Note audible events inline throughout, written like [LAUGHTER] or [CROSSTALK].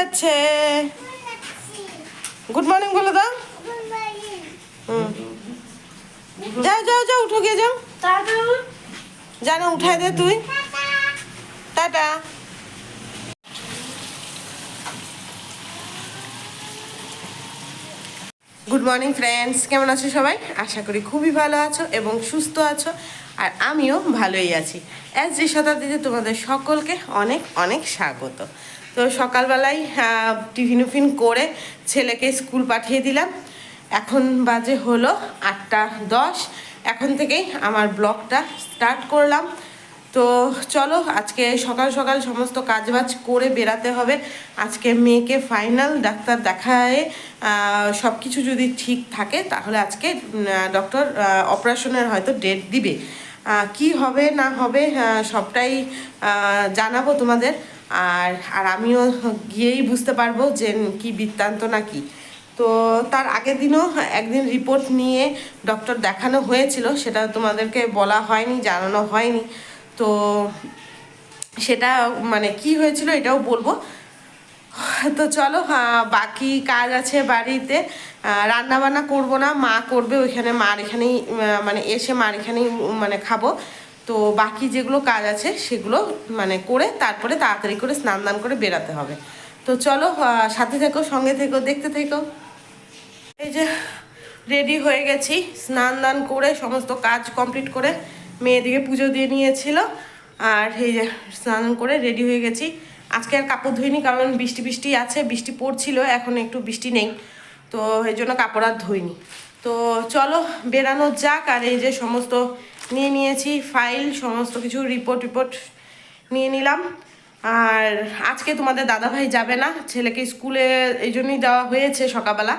যাচ্ছে। Good morning বলে দাও যাও যাও যাও, উঠো গিয়ে যাও। জানো, উঠাই দে তুই। টাটা। গুড মর্নিং ফ্রেন্ডস কেমন আছো সবাই? আশা করি খুবই ভালো আছো এবং সুস্থ আছো, আর আমিও ভালোই আছি। অ্যাজ যে শতাব্দীতে তোমাদের সকলকে অনেক অনেক স্বাগত। তো সকালবেলায় টিফিন উফিন করে ছেলেকে স্কুল পাঠিয়ে দিলাম। এখন বাজে হলো আটটা দশ। এখন থেকেই আমার ব্লগটা স্টার্ট করলাম। তো চলো, আজকে সকাল সকাল সমস্ত কাজবাজ করে বেরাতে হবে। আজকে মেয়েকে ফাইনাল ডাক্তার দেখায় সব কিছু যদি ঠিক থাকে, তাহলে আজকে ডক্টর অপারেশনের হয়তো ডেট দিবে। কি হবে, না হবে সবটাই জানাব তোমাদের। আর আর আমিও গিয়েই বুঝতে পারব যে কি বৃত্তান্ত না কি তো তার আগের দিনও একদিন রিপোর্ট নিয়ে ডক্টর দেখানো হয়েছিল, সেটা তোমাদেরকে বলা হয়নি, জানানো হয়নি। তো সেটা মানে কি হয়েছিল এটাও বলব। তো চলো বাকি কাজ আছে বাড়িতে। রান্না বান্না করব না, মা করবে ওইখানে, মার এখানেই মানে এসে মার এখানেই মানে খাব। তো বাকি যেগুলো কাজ আছে সেগুলো মানে করে তারপরে তাড়াতাড়ি করে স্নান দান করে বেরাতে হবে। তো চলো সাথে থেকো, সঙ্গে থেকো, দেখতে থেকো। এই যে রেডি হয়ে গেছি, স্নান দান করে সমস্ত কাজ কমপ্লিট করে মেয়েদিকে পুজো দিয়ে নিয়েছিল। আর এই যে স্নান করে রেডি হয়ে গেছি। আজকে আর কাপড় ধুইনি, কারণ বৃষ্টি বৃষ্টি আছে, বৃষ্টি পড়ছিল, এখন একটু বৃষ্টি নেই। তো এই জন্য কাপড় আর ধুইনি। তো চলো, বেরানো যাক, আর এই যে সমস্ত নিয়ে নিয়েছি ফাইল সমস্ত কিছু রিপোর্ট রিপোর্ট নিয়ে নিলাম। আর আজকে তোমাদের দাদাভাই যাবে না, ছেলেকে স্কুলে এই জন্যই দেওয়া হয়েছে সকালবেলা।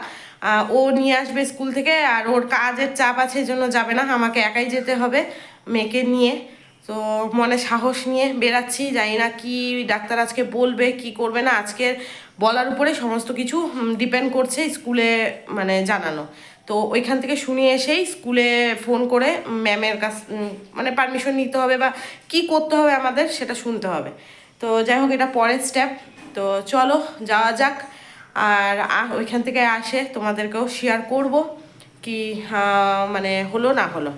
ও নিয়ে আসবে স্কুল থেকে, আর ওর কাজের চাপ আছে, এই জন্য যাবে না। আমাকে একাই যেতে হবে, মেয়েকে নিয়ে। তো মনে সাহস নিয়ে বেরাচ্ছি জানি না কি ডাক্তার আজকে বলবে, কি করবে না। আজকের বলার উপরে সমস্ত কিছু ডিপেন্ড করছে স্কুলে মানে জানানো। তো ওইখান থেকে শুনে এসেই স্কুলে ফোন করে ম্যামের কাছ মানে পারমিশন নিতে হবে বা কি করতে হবে আমাদের সেটা শুনতে হবে। তো যাই হোক, এটা পরের স্টেপ তো চলো, যাওয়া যাক। আর ওইখান থেকে আসে, তোমাদেরকেও শেয়ার করব কি মানে হলো না হলো।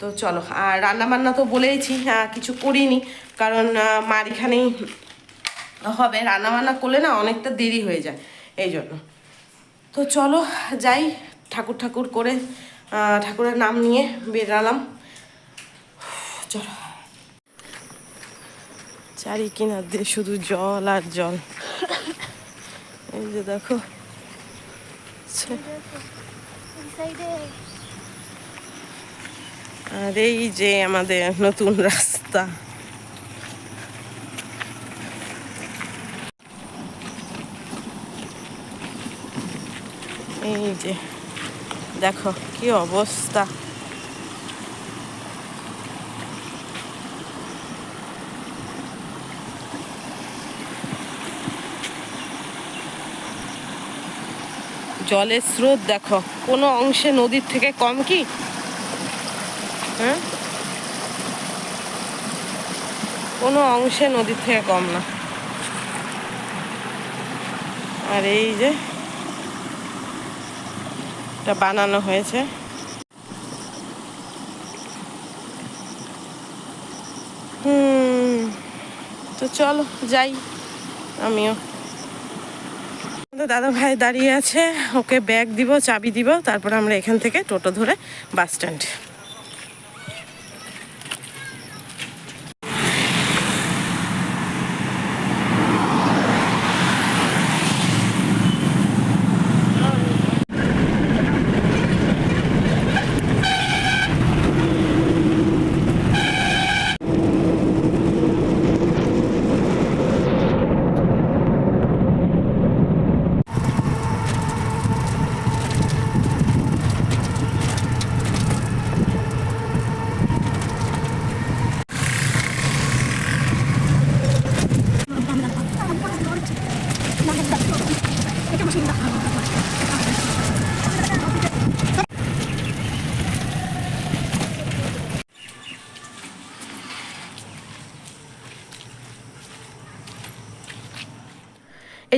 তো চলো, আর রান্না বান্না তো বলেইছি কিছু করিনি। কারণ মার এখানেই হবে। রান্না বান্না করলে না অনেকটা দেরি হয়ে যায় এই জন্য তো চলো, যাই। ঠাকুর ঠাকুর করে ঠাকুরের নাম নিয়ে বেরালাম। চলো। চারি কিনার দিয়ে শুধু জল আর জল। এই যে দেখো। আর এই যে আমাদের নতুন রাস্তা। এই যে। দেখো, কি অবস্থা। জলের স্রোত দেখো, কোনো অংশে নদীর থেকে কম কি? হ্যাঁ? কোনো অংশে নদীর থেকে কম না। আর এই যে এটা বানানো হয়েছে। তো চলো যাই আমিও। দাদা ভাই দাঁড়িয়ে আছে, ওকে ব্যাগ দিব, চাবি দিব, তারপর আমরা এখান থেকে টোটো ধরে বাস স্ট্যান্ড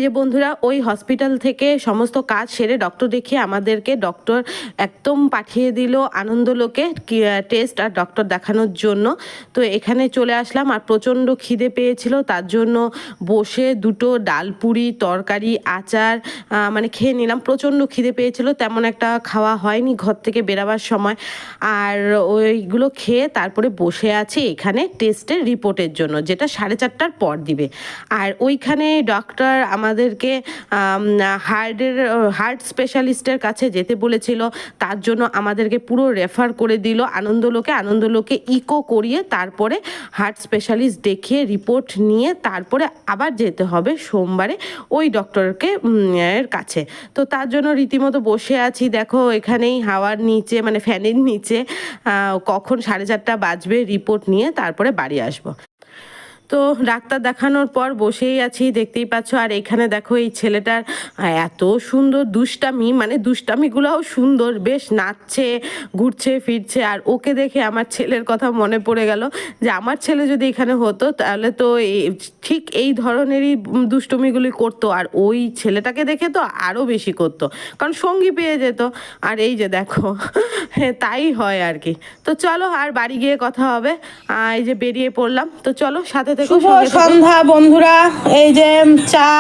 এই যে বন্ধুরা, ওই হসপিটাল থেকে সমস্ত কাজ সেরে ডক্টর দেখিয়ে আমাদেরকে ডক্টর একদম পাঠিয়ে দিল আনন্দলোকে টেস্ট আর ডক্টর দেখানোর জন্য। তো এখানে চলে আসলাম আর প্রচণ্ড খিদে পেয়েছিল, তার জন্য বসে দুটো ডালপুরি তরকারি, আচার মানে খেয়ে নিলাম। প্রচণ্ড খিদে পেয়েছিল, তেমন একটা খাওয়া হয়নি ঘর থেকে বেরাবার সময়। আর ওইগুলো খেয়ে তারপরে বসে আছি এখানে টেস্টের রিপোর্টের জন্য, যেটা সাড়ে চারটার পর দিবে। আর ওইখানে ডক্টর আমাদেরকে হার্টের, হার্ট স্পেশালিস্টের কাছে যেতে বলেছিল। তার জন্য আমাদেরকে পুরো রেফার করে দিল। আনন্দলোকে আনন্দলোকে ইকো করিয়ে তারপরে হার্ট স্পেশালিস্ট দেখিয়ে রিপোর্ট নিয়ে তারপরে আবার যেতে হবে সোমবারে ওই ডক্টরকে এর কাছে। তো তার জন্য রীতিমতো বসে আছি। দেখো, এখানেই হাওয়ার নিচে মানে ফ্যানের নিচে কখন সাড়ে চারটা বাজবে রিপোর্ট নিয়ে তারপরে বাড়ি আসব। তো ডাক্তার দেখানোর পর বসেই আছি, দেখতেই পাচ্ছ। আর এখানে দেখো এই ছেলেটার এত সুন্দর দুষ্টামি মানে দুষ্টামিগুলোও সুন্দর, বেশ নাচছে, ঘুরছে, ফিরছে। আর ওকে দেখে আমার ছেলের কথা মনে পড়ে গেল যে, আমার ছেলে যদি এখানে হতো, তাহলে তো ঠিক এই ধরনেরই দুষ্টমিগুলি করতো। আর ওই ছেলেটাকে দেখে তো আরও বেশি করতো, কারণ সঙ্গী পেয়ে যেত। আর এই যে দেখো, [LAUGHS] তাই হয় আর কি। তো চলো, আর বাড়ি গিয়ে কথা হবে। এই যে বেরিয়ে পড়লাম। তো চলো, সাথে থেকে শুভ সন্ধ্যা বন্ধুরা। এই যে চা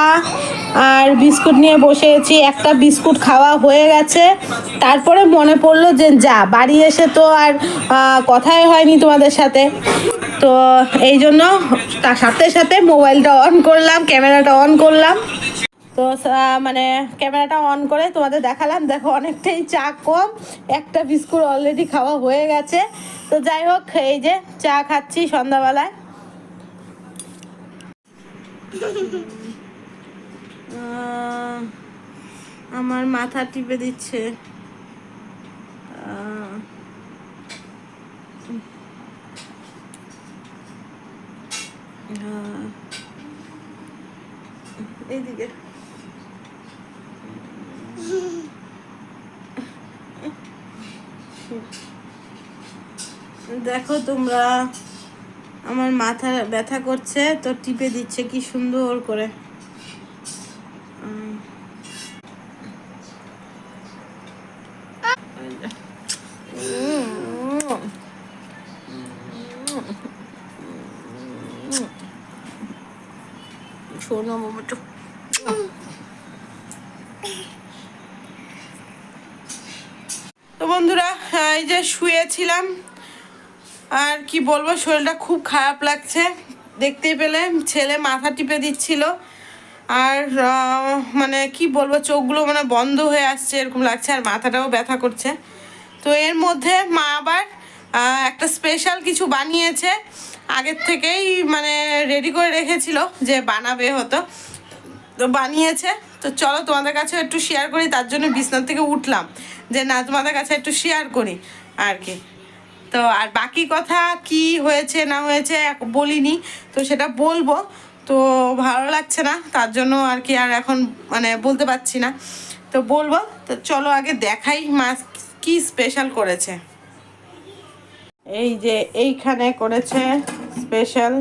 আর বিস্কুট নিয়ে বসেছি। একটা বিস্কুট খাওয়া হয়ে গেছে। তারপরে মনে পড়ল যে যা বাড়ি এসে তো আর কথাই হয়নি তোমাদের সাথে। তো এই জন্য তার সাথে সাথে মোবাইলটা অন করলাম ক্যামেরাটা অন করলাম। তো মানে ক্যামেরাটা অন করে তোমাদের দেখালাম। দেখো অনেকটাই চা কম। একটা বিস্কুট অলরেডি খাওয়া হয়ে গেছে। তো যাই হোক এই যে চা খাচ্ছি সন্ধ্যাবেলায়। আমার মাথা টিপে দিচ্ছে। এইদিকে। দেখো তোমরা আমার মাথা ব্যথা করছে তো টিপে দিচ্ছে কি সুন্দর করে। মোমোটো তো বন্ধুরা এই যে শুয়েছিলাম আর কি বলব, শরীরটা খুব খারাপ লাগছে। দেখতেই পেলে, ছেলে মাথা টিপে দিচ্ছিল। আর মানে কি বলব, চোখগুলো মানে বন্ধ হয়ে আসছে, এরকম লাগছে, আর মাথাটাও ব্যথা করছে। তো এর মধ্যে মা আবার একটা স্পেশাল কিছু বানিয়েছে। আগের থেকেই মানে রেডি করে রেখেছিল যে বানাবে হতো তো বানিয়েছে। তো চলো তোমাদের কাছে একটু শেয়ার করি, তার জন্য বিছনার থেকে উঠলাম। যে না, তোমাদের কাছে একটু শেয়ার করি, আর কি। তো আর বাকি কথা কি হয়েছে, না হয়েছে বলিনি, তো সেটা বলব। তো ভালো লাগছে না, তার জন্য আর কি আর এখন মানে বলতে পারছি না। তো বলব, তো চলো আগে দেখাই মাছ কি স্পেশাল করেছে। এই যে এইখানে করেছে স্পেশাল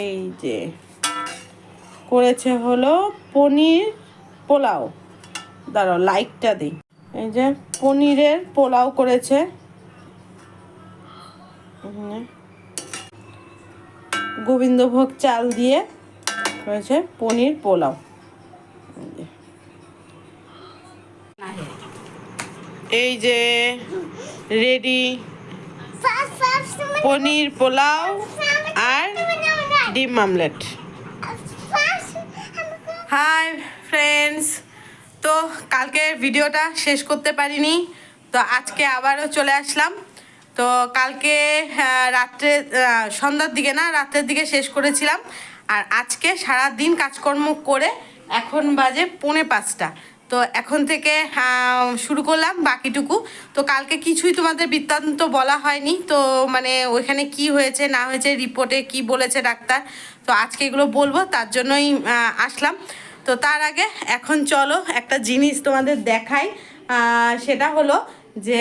এই যে। করেছে হলো পনির পোলাও। দাঁড়াও লাইকটা দিই। এই যে পনিরের পোলাও করেছে। গোবিন্দভোগ চাল দিয়ে করেছে পনির পোলাও। এই যে। রেডি পনির পোলাও আর ডিম আমলেট। হাই ফ্রেন্ডস তো কালকের ভিডিওটা শেষ করতে পারিনি। তো আজকে আবারও চলে আসলাম। তো কালকে রাত্রে সন্ধ্যার দিকে না, রাত্রের দিকে শেষ করেছিলাম। আর আজকে সারা দিন কাজকর্ম করে এখন বাজে পৌনে পাঁচটা। তো এখন থেকে আহ, শুরু করলাম বাকিটুকু। তো কালকে কিছুই তোমাদের বৃত্তান্ত বলা হয়নি। তো মানে ওইখানে কি হয়েছে না হয়েছে রিপোর্টে কি বলেছে ডাক্তার। তো আজকে এগুলো বলব তার জন্যই আসলাম। তো তার আগে এখন চলো একটা জিনিস তোমাদের দেখাই। সেটা হলো যে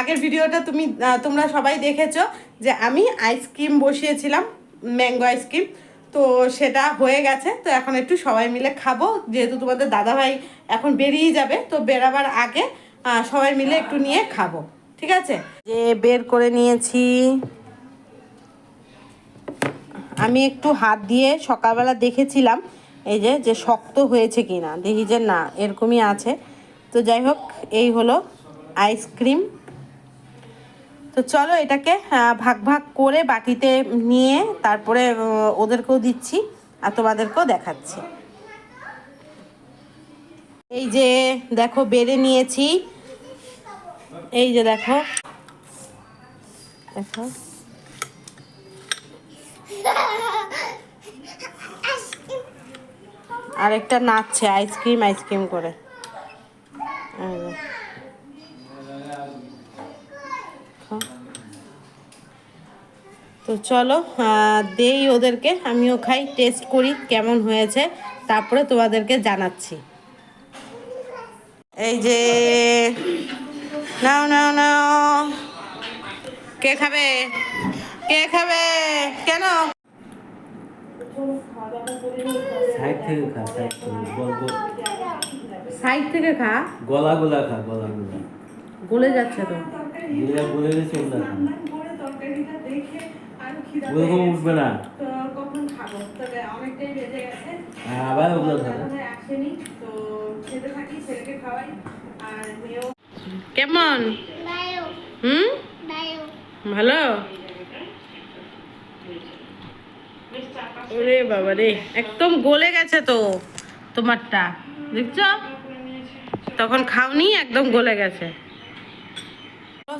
আগের ভিডিওটা তুমি তোমরা সবাই দেখেছ যে আমি আইসক্রিম বসিয়েছিলাম ম্যাঙ্গো আইসক্রিম। তো সেটা হয়ে গেছে, তো এখন একটু সবাই মিলে খাব। যেহেতু তোমাদের দাদাভাই এখন বেরিয়ে যাবে, তো বেরাবার আগে সবাই মিলে একটু নিয়ে খাব, ঠিক আছে? যে বের করে নিয়েছি। আমি একটু হাত দিয়ে সকালবেলা দেখেছিলাম, এই যে যে শক্ত হয়েছে কি না দেখি যে না, এরকমই আছে। তো যাই হোক, এই হলো আইসক্রিম। তো চলো এটাকে ভাগ ভাগ করে বাটিতে নিয়ে তারপরে ওদেরকেও দিচ্ছি আর তোমাদেরকেও দেখাচ্ছি। এই যে দেখো, বেড়ে নিয়েছি। এই যে দেখো। দেখো। আরেকটা নাচছে, আইসক্রিম আইসক্রিম করে এই যে। তো চলো দেই ওদেরকে আমিও খাই টেস্ট করি কেমন হয়েছে তারপরে তোমাদেরকে জানাচ্ছি। এই যে নাও নাও নাও। কে খাবে? কে খাবে? কেন? সাইড থেকে খা সাইড থেকে গল গল সাইড থেকে খা? গলা গলা খা গলা গলা। গলে যাচ্ছে তো। গলা বলে গেছে ওটা। খা ওরকম উঠবে না। কখন খাব? তবে অনেকটাই বেজে গেছে। আবার ওগুলো খাবে। আসেনি তো খেতে থাকি ছেলেকে খাওয়াই আর মেয়েও। কেমন? হুম? ভালো? ওরে বাবা রে একদম গলে গেছে তো তোমারটা। দেখছ? তখন খাওনি একদম গলে গেছে।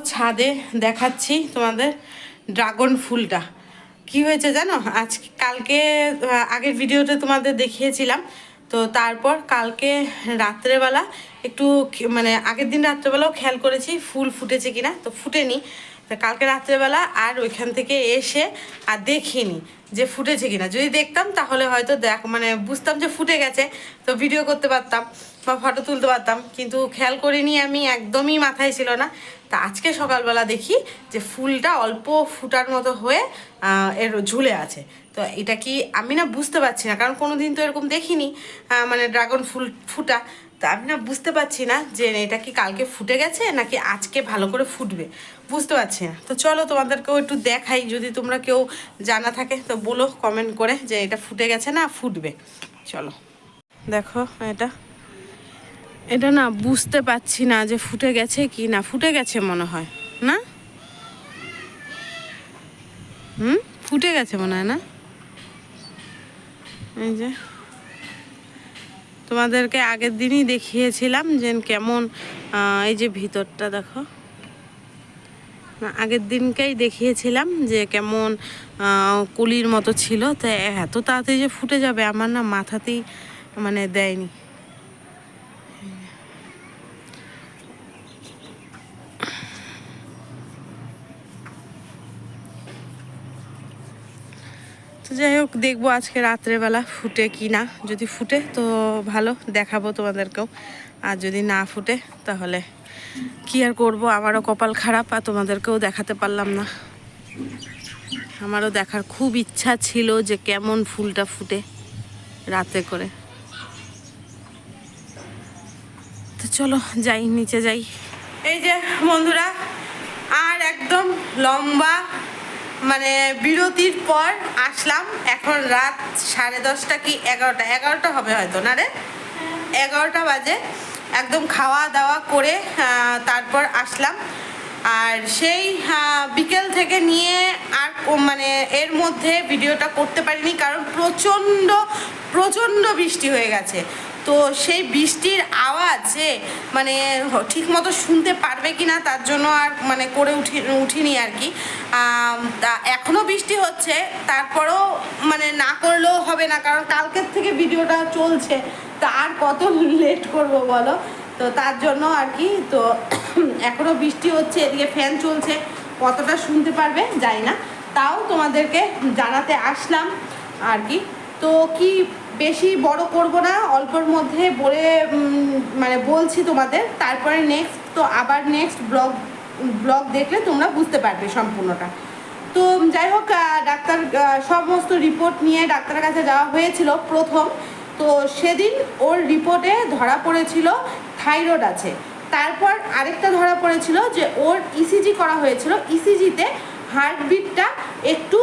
ছাদে দেখাচ্ছি তোমাদের ড্রাগন ফুলটা। কি হয়েছে জানো? আজ কালকে আগের ভিডিওতে তোমাদের দেখিয়েছিলাম। তো তারপর কালকে রাত্রেবেলা একটু মানে আগের দিন রাত্রেবেলাও খেয়াল করেছি, ফুল ফুটেছে কিনা, তো ফুটেনি। তো কালকে রাত্রেবেলা আর ওইখান থেকে এসে আর দেখিনি যে ফুটেছে কিনা। যদি দেখতাম তাহলে হয়তো দেখ মানে বুঝতাম যে ফুটে গেছে, তো ভিডিও করতে পারতাম বা ফটো তুলতে পারতাম। কিন্তু খেয়াল করিনি আমি, একদমই মাথায় ছিল না। তা আজকে সকালবেলা দেখি যে ফুলটা অল্প ফুটার মতো হয়ে এর ঝুলে আছে। তো এটা কি আমি না বুঝতে পারছি না, কারণ কোনো দিন তো এরকম দেখিনি মানে ড্রাগন ফুল ফুটা। তা আমি না বুঝতে পারছি না যে এটা কি কালকে ফুটে গেছে নাকি আজকে ভালো করে ফুটবে। বুঝতে পারছি না। তো চলো তোমাদেরকেও একটু দেখাই, যদি তোমরা কেউ জানা থাকে তো বলো কমেন্ট করে যে এটা ফুটে গেছে না ফুটবে। চলো। দেখো এটা। এটা না বুঝতে পারছি না যে ফুটে গেছে কি না। ফুটে গেছে মনে হয়, না? হুম? ফুটে গেছে মনে হয়, না? এই যে। তোমাদেরকে আগের দিনই দেখিয়েছিলাম যে কেমন এই যে ভিতরটা দেখো। আগের দিনকেই দেখিয়েছিলাম যে কেমন কুলির মতো ছিল। তো এত তাড়াতাড়ি যে ফুটে যাবে, আমার না মাথাতেই মানে দেয়নি। যাই হোক, দেখব আজকে রাত্রেবেলা ফুটে কি না। যদি ফুটে তো ভালো, দেখাবো তোমাদেরকেও। আর যদি না ফুটে, তাহলে কি আর করব? আমারও কপাল খারাপ আর তোমাদেরকেও দেখাতে পারলাম না। আমারও দেখার খুব ইচ্ছা ছিল যে কেমন ফুলটা ফুটে রাতে করে। তো চলো, যাই, নিচে যাই। এই যে বন্ধুরা, আর একদম লম্বা মানে বিরতির পর আসলাম। এখন রাত সাড়ে দশটা কি এগারোটা? এগারোটা হবে হয়তো, না রে? এগারোটা বাজে। একদম খাওয়া দাওয়া করে তারপর আসলাম। আর সেই বিকেল থেকে নিয়ে আর মানে এর মধ্যে ভিডিওটা করতে পারিনি কারণ প্রচণ্ড প্রচণ্ড বৃষ্টি হয়ে গেছে। তো সেই বৃষ্টির আওয়াজে মানে ঠিক মতো শুনতে পারবে কি না তার জন্য আর মানে করে উঠি, উঠিনি আর কি। তা এখনও বৃষ্টি হচ্ছে, তারপরেও মানে না করলেও হবে না, কারণ কালকের থেকে ভিডিওটা চলছে, তা আর কত লেট করব বলো? তো তার জন্য আর কি, তো [CLEARS THROAT] এখনও বৃষ্টি হচ্ছে, এদিকে ফ্যান চলছে, কতটা শুনতে পারবে জানি না, তাও তোমাদেরকে জানাতে আসলাম আর কি। তো কি বেশি বড় করব না, অল্পর মধ্যে বলে মানে বলছি তোমাদের, তারপরে নেক্সট তো আবার নেক্সট ব্লগ ব্লগ দেখলে তোমরা বুঝতে পারবে সম্পূর্ণটা। তো যাই হোক ডাক্তার সমস্ত রিপোর্ট নিয়ে ডাক্তারের কাছে যাওয়া হয়েছিল প্রথম। তো সেদিন ওর রিপোর্টে ধরা পড়েছিল থাইরয়েড আছে। তারপর আরেকটা ধরা পড়েছিল যে ওর ইসিজি করা হয়েছিল। ইসিজিতে হার্টবিটটা একটু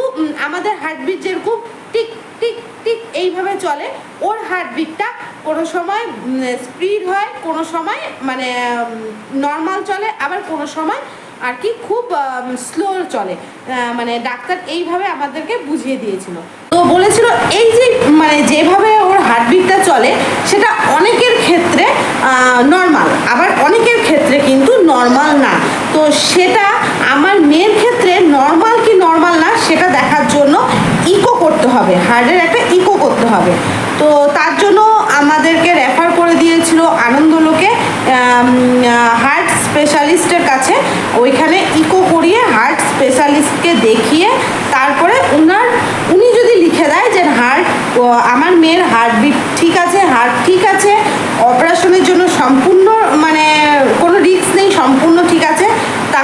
আমাদের হার্টবিট যেরকম টিক টিক টিক এইভাবে চলে। ওর হার্টবিটটা কোনো সময় স্পিড হয়, কোনো সময় মানে নর্মাল চলে, আবার কোনো সময় আর কি খুব স্লো চলে। মানে ডাক্তার এইভাবে আমাদেরকে বুঝিয়ে দিয়েছিল। তো বলেছিল এই যে মানে যেভাবে ওর হার্টবিটটা চলে, সেটা অনেকের ক্ষেত্রে নর্মাল আবার অনেকের ক্ষেত্রে কিন্তু নর্মাল না। তো সেটা আমার মেয়ের ক্ষেত্রে নর্মাল কি নর্মাল না সেটা দেখার জন্য ইকো করতে হবে, হার্টের একটা ইকো করতে হবে। তো তার জন্য আমাদেরকে রেফার করে দিয়েছিল আনন্দলোকে হার্ট স্পেশালিস্টের কাছে। ওইখানে ইকো করিয়ে হার্ট স্পেশালিস্টকে দেখিয়ে তারপরে ওনার উনি যদি লিখে দেয় যে হার্ট আমার মেয়ের হার্টবিট ঠিক আছে হার্ট ঠিক আছে অপারেশনের জন্য সম্পূর্ণ মানে কোনো রিস্ক নেই, সম্পূর্ণ ঠিক আছে।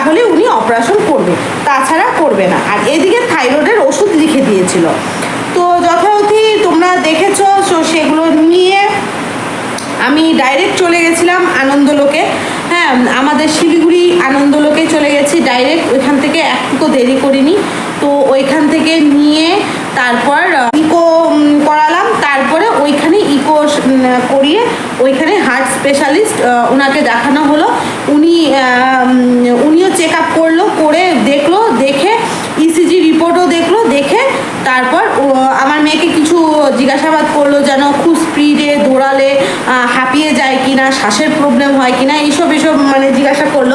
তাহলে উনি অপারেশন করবে, তাছাড়া করবে না। আর এদিকে থাইরয়েডের ওষুধ লিখে দিয়েছিল। তো যথারীতি তোমরা দেখেছ, তো সেগুলো নিয়ে আমি ডাইরেক্ট চলে গেছিলাম আনন্দলোকে। হ্যাঁ আমাদের শিলিগুড়ি আনন্দলোকে চলে গেছি ডাইরেক্ট ওইখান থেকে একটুকু দেরি করিনি। তো ওইখান থেকে নিয়ে তারপর করিয়ে ওইখানে হার্ট স্পেশালিস্ট ওনাকে দেখানো হলো। উনি উনিও চেক আপ করল, করে দেখল, দেখে ইসিজি রিপোর্টও দেখল, দেখে তারপর আমার মেয়েকে কিছু জিজ্ঞাসাবাদ করল যেন খুব স্পিডে দৌড়ালে হাঁপিয়ে যায় কিনা, শ্বাসের প্রবলেম হয় কিনা, এইসব এইসব মানে জিজ্ঞাসা করল।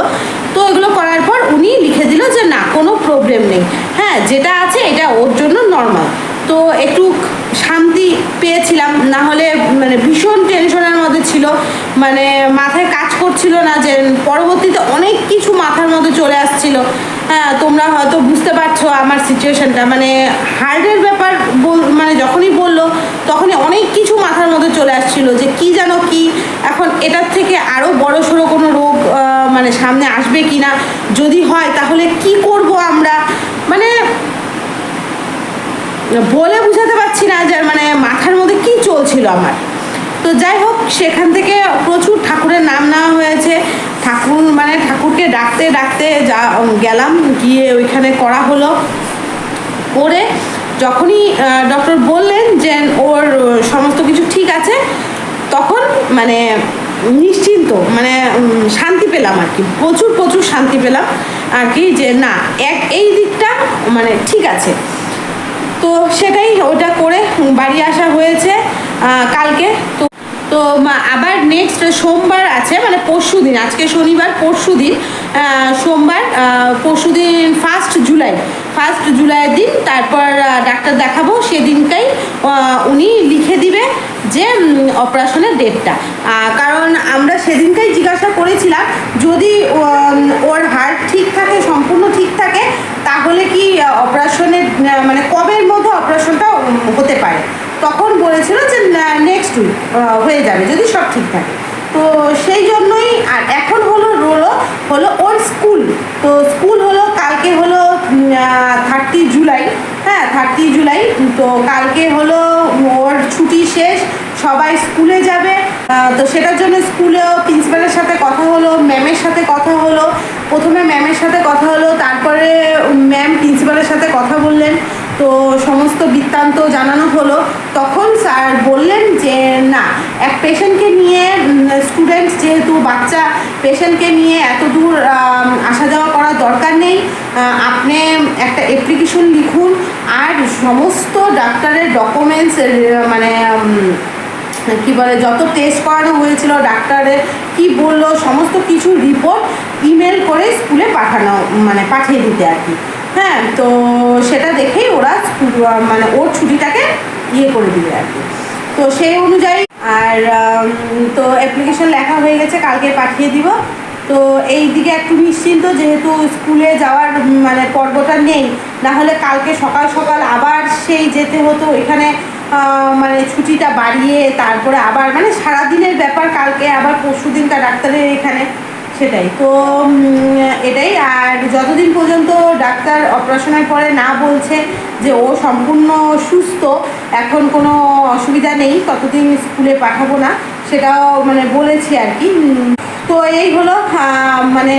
তো এগুলো করার পর উনি লিখে দিল যে, না, কোনো প্রবলেম নেই। হ্যাঁ যেটা আছে এটা ওর জন্য নর্মাল তো একটু শান্তি পেয়েছিলাম, না হলে মানে ভীষণ টেনশনের মধ্যে ছিল। মানে মাথায় কাজ করছিল না যে পরবর্তীতে অনেক কিছু মাথার মধ্যে চলে আসছিল। হ্যাঁ তোমরা হয়তো বুঝতে পারছ আমার সিচুয়েশনটা মানে হার্টের ব্যাপার মানে যখনই বলল, তখনই অনেক কিছু মাথার মধ্যে চলে আসছিল যে কি যেন কি। এখন এটার থেকে আরও বড় সড়ো কোনো রোগ মানে সামনে আসবে কি না যদি হয়, তাহলে কি করব আমরা? মানে বলে বুঝাতে পারছি না যে মানে মাথার মধ্যে কি চলছিল আমার। তো যাই হোক, সেখান থেকে প্রচুর ঠাকুরের নাম নেওয়া হয়েছে। ঠাকুর মানে ঠাকুরকে ডাকতে ডাকতে যা গেলাম, গিয়ে ওইখানে করা হলো। করে যখনই ডক্টর বললেন যে, ওর সমস্ত কিছু ঠিক আছে, তখন মানে নিশ্চিন্ত মানে শান্তি পেলাম আর কি। প্রচুর প্রচুর শান্তি পেলাম আর কি যে, না, এক, এই দিকটা মানে ঠিক আছে। তো সেটাই ওটা করে বাড়ি আসা হয়েছে কালকে। তো তো আবার নেক্সট সোমবার আছে মানে পরশু দিন, আজকে শনিবার, পরশু দিন সোমবার পরশু দিন ফার্স্ট জুলাই ফার্স্ট জুলাইয়ের দিন, তারপর ডাক্তার দেখাবো সেদিনটাই উনি লিখে দিবে যে অপারেশনের ডেটটা কারণ আমরা সেদিনটাই জিজ্ঞাসা করেছিলাম, যদি ওর হার্ট ঠিক থাকে, সম্পূর্ণ ঠিক থাকে, তাহলে কি অপারেশনের মানে কবের মধ্যে অপারেশনটা উম, হতে পারে তখন বলেছিল যে নেক্সট উইক হয়ে যাবে, যদি সব ঠিক থাকে। তো সেই জন্যই, আর এখন হলো রোলো হলো ওর স্কুল। তো স্কুল হলো, কালকে হলো থার্টি জুলাই। হ্যাঁ থার্টি জুলাই। তো কালকে হলো, ওর ছুটি শেষ, সবাই স্কুলে যাবে। তো সেটার জন্য স্কুলেও প্রিন্সিপালের সাথে কথা হলো, ম্যামের সাথে কথা হলো। প্রথমে ম্যামের সাথে কথা হলো, তারপরে ম্যাম প্রিন্সিপালের সাথে কথা বললেন। তো সমস্ত বৃত্তান্ত জানানো হলো। তখন স্যার বললেন যে, না, এক পেশেন্টকে নিয়ে স্টুডেন্টস যেহেতু বাচ্চা পেশেন্টকে নিয়ে এত দূর আসা যাওয়া করার দরকার নেই। আপনি একটা অ্যাপ্লিকেশন লিখুন আর সমস্ত ডাক্তারের ডকুমেন্টস মানে কি বলে, যত টেস্ট করানো হয়েছিল, ডাক্তারের কি বলল, সমস্ত কিছু রিপোর্ট ইমেল করে স্কুলে পাঠানো মানে পাঠিয়ে দিতে আর কি। হ্যাঁ তো সেটা দেখেই ওরা মানে ওর ছুটিটাকে ইয়ে করে দিবে আর কি। তো সেই অনুযায়ী আর তো অ্যাপ্লিকেশন লেখা হয়ে গেছে কালকে পাঠিয়ে দিব। তো এই দিকে একটু নিশ্চিন্ত যেহেতু স্কুলে যাওয়ার মানে পর্বটা নেই না হলে কালকে সকাল সকাল আবার সেই যেতে হতো আহ, মানে ছুটিটা বাড়িয়ে তারপরে আবার মানে সারাদিনের ব্যাপার কালকে আবার পরশু দিনকার ডাক্তারের এখানে সেটাই। তো এটাই, আর যতদিন পর্যন্ত ডাক্তার অপারেশনের পরে না বলছে যে ও সম্পূর্ণ সুস্থ, এখন কোনো অসুবিধা নেই, ততদিন স্কুলে পাঠাবো না, সেটাও মানে বলেছি আর কি। তো এই হলো মানে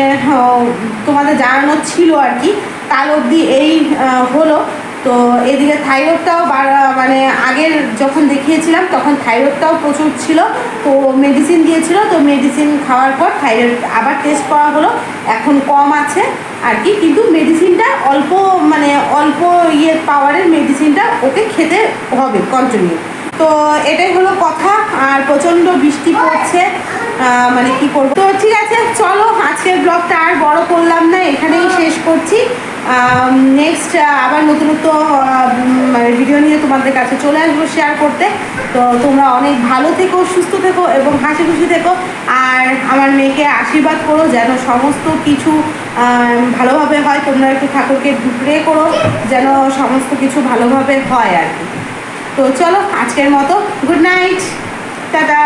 তোমাদের জানানো ছিল আর কি। কাল অবধি এই হলো। তো এদিকে থাইরয়েডটাও মানে আগের যখন দেখিয়েছিলাম, তখন থাইরয়েডটাও প্রচুর ছিল। তো মেডিসিন দিয়েছিল, তো মেডিসিন খাওয়ার পর থাইরয়েড আবার টেস্ট করা হলো। এখন কম আছে আর কি, কিন্তু মেডিসিনটা অল্প মানে অল্প ইয়ে পাওয়ারের মেডিসিনটা ওকে খেতে হবে কন্টিনিউ তো এটাই হলো কথা, আর প্রচণ্ড বৃষ্টি পড়ছে। মানে কি করব? তো ঠিক আছে, চলো আজকের ব্লগটা আর বড় করলাম না, এখানেই শেষ করছি। নেক্সট আবার নতুনত্ব ভিডিও নিয়ে তোমাদের কাছে চলে আসব শেয়ার করতে। তো তোমরা অনেক ভালো থেকো, সুস্থ থেকো এবং হাসি খুশি থেকো। আর আমার মেয়েকে আশীর্বাদ করো যেন সমস্ত কিছু ভালোভাবে হয়। তোমরা একটু ঠাকুরকে প্রে করো যেন সমস্ত কিছু ভালোভাবে হয় আর কি। তো চলো, আজকের মতো গুড নাইট টাটা।